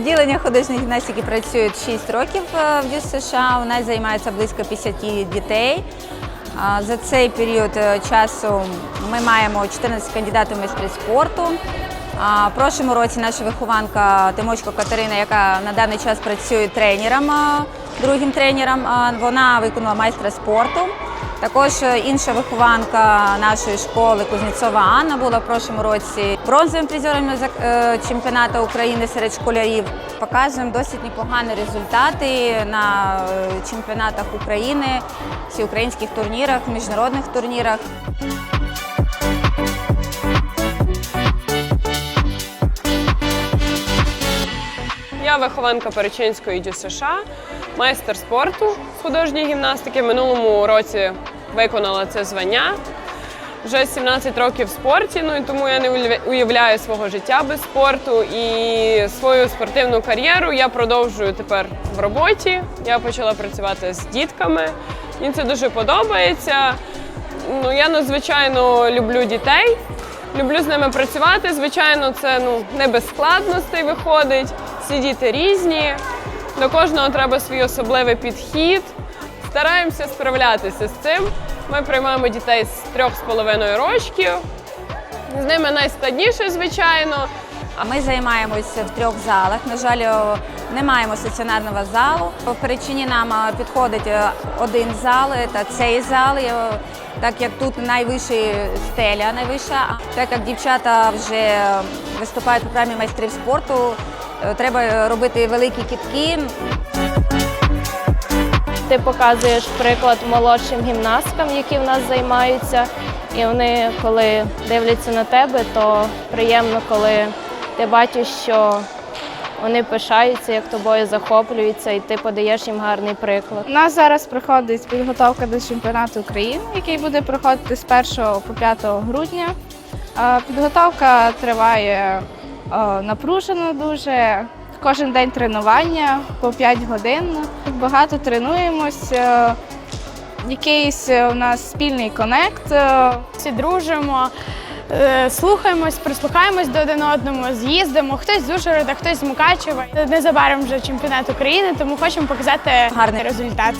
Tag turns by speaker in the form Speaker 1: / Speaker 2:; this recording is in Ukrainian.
Speaker 1: відділення художньої гімнастики працюють 6 років е, в ДЮС США. У нас займається близько 50 дітей. За цей період е, часу ми маємо 14 кандидатів в майстри спорту. В прошлому році наша вихованка Тимочко Катерина, яка на даний час працює тренером, другим тренером, вона виконала майстра спорту. Також е, інша вихованка нашої школи Кузнєцова Анна була в прошлому році бронзовим призером е, чемпіонату України серед школярів. Показуємо досить непогані результати на е, чемпіонатах України, всеукраїнських турнірах, міжнародних турнірах.
Speaker 2: Я вихованка Перечинської дю США, майстер спорту з художньої гімнастики. Минулому році виконала це звання. Вже 17 років в спорті, ну і тому я не уявляю свого життя без спорту. І свою спортивну кар'єру я продовжую тепер в роботі. Я почала працювати з дітками. Мені це дуже подобається. Ну, я надзвичайно люблю дітей, люблю з ними працювати. Звичайно, це ну, не без складностей виходить. Всі діти різні, до кожного треба свій особливий підхід. Стараємося справлятися з цим. Ми приймаємо дітей з трьох з половиною рочків. З ними найскладніше, звичайно.
Speaker 1: А ми займаємося в трьох залах. На жаль, не маємо стаціонарного залу. В Перечині нам е, підходить е, один зал, це цей зал. Так як тут найвища стеля, найвища, так як дівчата вже виступають у програмі майстрів спорту, е, треба робити великі кітки.
Speaker 3: Ти показуєш приклад молодшим гімнасткам, які в нас займаються. І вони, коли дивляться на тебе, то приємно, коли ти бачиш, що вони пишаються, як тобою захоплюються, і ти подаєш їм гарний приклад.
Speaker 4: У нас зараз проходить підготовка до чемпіонату України, який буде проходити з 1 по 5 грудня. Е, Підготовка триває е, напружено дуже. Кожен день тренування по 5 годин. Багато тренуємось. е, Якийсь е, у нас спільний конект. е,
Speaker 5: всі дружимо, слухаємось, прислухаємось до один одному, з'їздимо. Хтось з Ужгорода, хтось з Мукачева. Незабаром вже чемпіонат України, тому хочемо показати
Speaker 1: Гарний.
Speaker 5: результат.